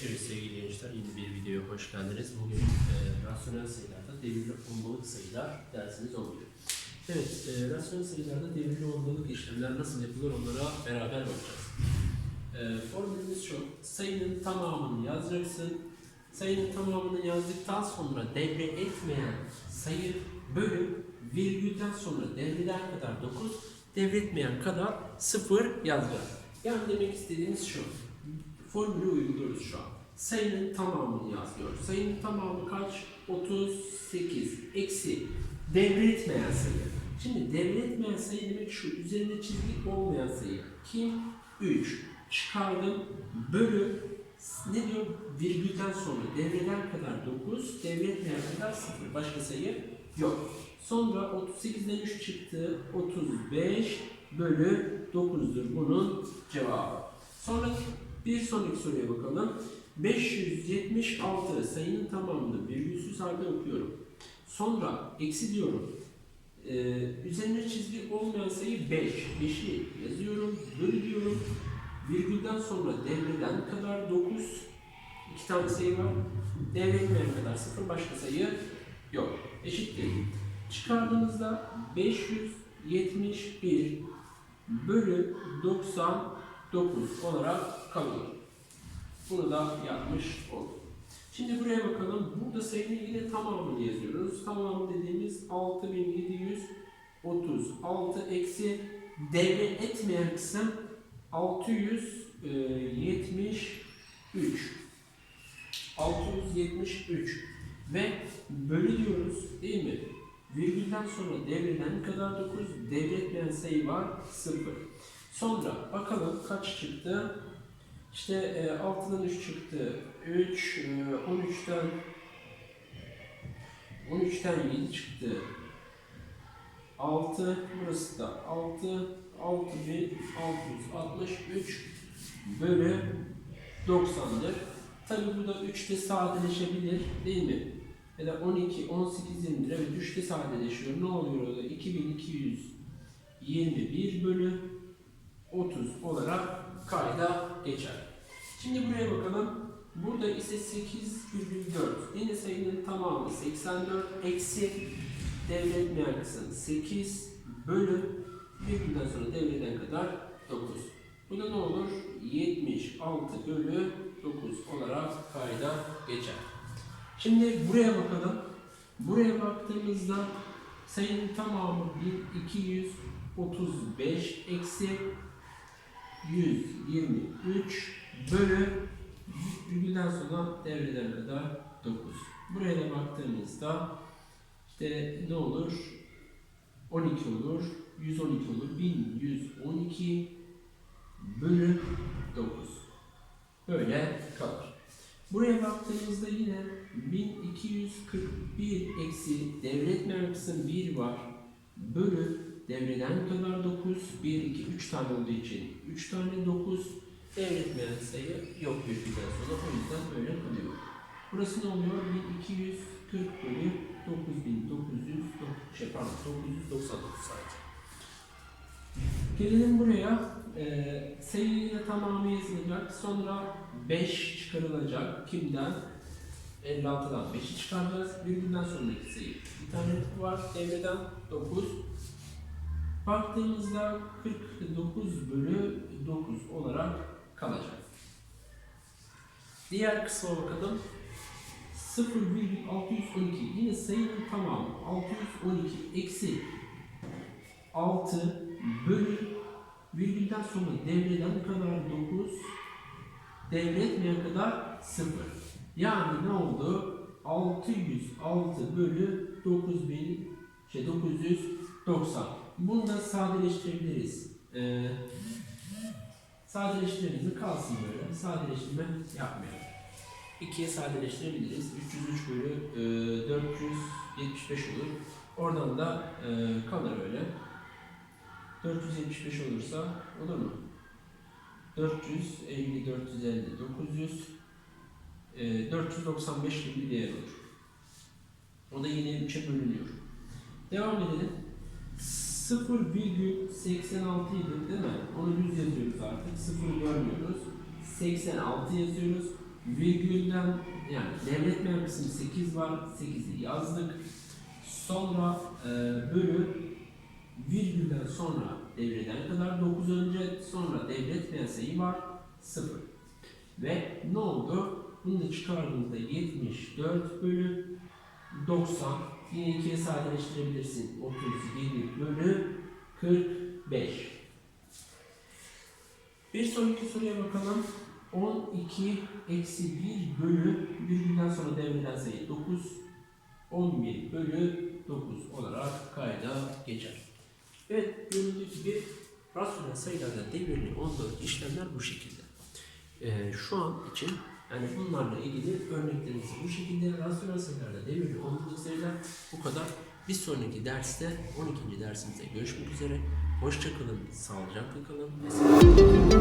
arkadaşlar yeni bir videoya hoş geldiniz. Bugün e, rasyonel sayılarda devirli ondalık sayılar dersimiz oluyor. Evet, e, rasyonel sayılarda devirli ondalık işlemler nasıl yapılır onlara beraber bakacağız. E, formülümüz şu, sayının tamamını yazacaksın. Sayının tamamını yazdıktan sonra devre etmeyen sayı bölü virgülden sonra devreden kadar 9, devretmeyen kadar 0 yazacağız. Yani demek istediğimiz şu, formülü uyguluyoruz şu an. Sayının tamamını yazıyoruz. Sayının tamamı kaç? 38 eksi devretmeyen sayı. Şimdi devretmeyen sayı demek şu üzerinde çizgi olmayan sayı. Kim? 3. Çıkardım. Bölü ne diyor? Virgülden sonra devreden kadar 9, devretmeyen kadar 0. Başka sayı yok. Sonra 38'den 3 çıktı. 35 bölü 9'dur bunun cevabı. Sonra bir sonraki soruya bakalım. 576 sayının tamamını virgülsüz halde okuyorum. Sonra eksi diyorum. Ee, üzerine çizgi olmayan sayı 5. 5'i yazıyorum. Bölü diyorum. Virgülden sonra devreden kadar 9. İki tane sayı var. Devretmeyen kadar 0. Başka sayı yok. Eşittir. Çıkardığınızda 571 bölü 99 olarak kalıyor. Bunu da yapmış olduk. Şimdi buraya bakalım. Burada sayının yine tamamını yazıyoruz. Tamamı dediğimiz 6736 eksi devre etmeyen kısım 673 673 ve bölü diyoruz değil mi? Virgülden sonra devreden kadar 9, devretmeyen sayı var 0. Sonra bakalım kaç çıktı? İşte e, 6'dan 3 çıktı. 3, e, 13'ten 13'ten 7 çıktı. 6, burası da 6, 6663 bölü 90'dır. Tabi bu da 3'te sadeleşebilir değil mi? Ya da 12, 18 20 evet 3'te sadeleşiyor. Ne oluyor orada? 2221 bölü 30 olarak kayda geçer. Şimdi buraya bakalım. Burada ise 8,4. Yine sayının tamamı 84 eksi devretmeyen kısım 8 bölü virgülden sonra devreden kadar 9. Bu da ne olur? 76 bölü 9 olarak kayda geçer. Şimdi buraya bakalım. Buraya baktığımızda sayının tamamı 1235 eksi 123 bölü virgülden sonra devreden kadar 9. Buraya da baktığımızda işte ne olur? 12 olur, 112 olur, 1112 bölü 9. Böyle kalır. Buraya baktığımızda yine 1241 eksi devretmeyen kısım 1 var. Bölü devreden kadar 9, 1, 2, 3 tane olduğu için 3 tane 9 devretmeyen sayı yok virgülden sonra o yüzden böyle kalıyor. Burası ne oluyor? 1240 bölü 9900 şey pardon 999 sadece. Gelelim buraya. Ee, sayıyla tamamı yazılacak. Sonra 5 çıkarılacak. Kimden? 56'dan 5'i çıkaracağız. Virgülden sonraki sayı. Bir tane var. Devreden 9. Baktığımızda 49 bölü 9 olarak kalacak. Diğer kısma bakalım. 0,612 yine sayının tamamı 612 eksi 6 bölü virgülden sonra devreden kadar 9 devretmeye kadar 0. Yani ne oldu? 606 bölü 9000 şey 990. Bunu da sadeleştirebiliriz. Ee, sadeleştirmemizi kalsın böyle. Sadeleştirme yapmayalım. 2'ye sadeleştirebiliriz. 303 bölü e, 475 olur. Oradan da e, kalır öyle. 475 olursa olur mu? 450, 450, 900, e, 495 gibi bir değer olur. O da yine 3'e bölünüyor. Devam edelim. 0,86 idi değil mi? Onu 100 yazıyoruz artık. 0 görmüyoruz. 86 yazıyoruz. virgülden yani devlet memursunun 8 var. 8'i yazdık. Sonra e, bölü virgülden sonra devreden kadar 9 önce sonra devretmeyen sayı var 0. Ve ne oldu? Bunu da çıkardığımızda 74 bölü 90 yine ikiye sadeleştirebilirsin. 37 bölü 45. Bir sonraki soruya bakalım. 12 eksi 1 bölü virgülden sonra devreden sayı 9. 11 bölü 9 olarak kayda geçer. Evet, görüldüğü gibi rasyonel sayılarda devirli ondalık işlemler bu şekilde. Ee, şu an için yani bunlarla ilgili örneklerimiz bu şekilde. Rasyonel sayılarda devirli ondalık sayılar bu kadar. Bir sonraki derste 12. dersimizde görüşmek üzere. Hoşçakalın, sağlıcakla kalın. Mesela